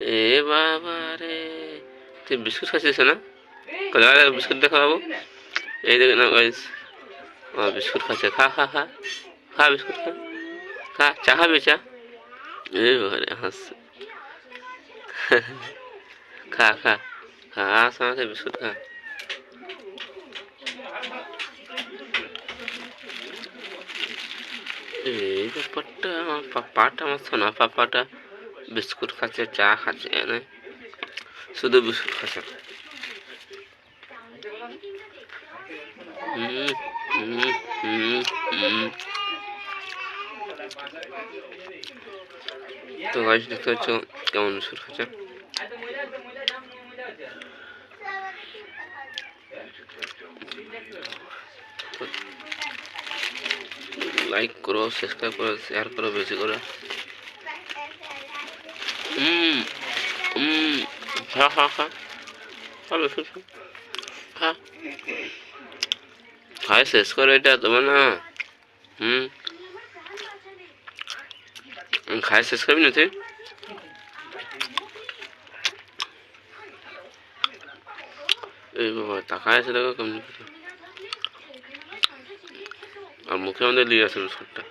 এ বাবা রে। তুই বিস্কুট খাচ্ছিস না? কোথায় বিস্কুট দেখা বাবু এই দেখ না গাইস ও বিস্কুট খাচ্ছে। খা খা খা। খা বিস্কুট, খা। খা, চা খাবি, চা? এ বাবা রে, হাসছে। খা খা খা সাথে বিস্কুট, খা। এই ব্যাপারটা আমার পাপাটা আমার সোনা পাপাটা বিস্কুট খাচ্ছে, চা খাচ্ছে, এনে শুধু বিস্কুট খাচ্ছে। তো গাছ দেখতে পাচ্ছ কেমন বিস্কুট খাচ্ছে। লাইক করো সাবস্ক্রাইব করো শেয়ার করো, বেশি করে। খা বিস্কুট খা খা খাই শেষ করে এটা তোমার না। হুম। খাই শেষ করবি না তুই এই বাবা তাকায় আছে দেখো কেমনি। আর মুখে আমাদের নিয়ে আসে বিস্কুটটা।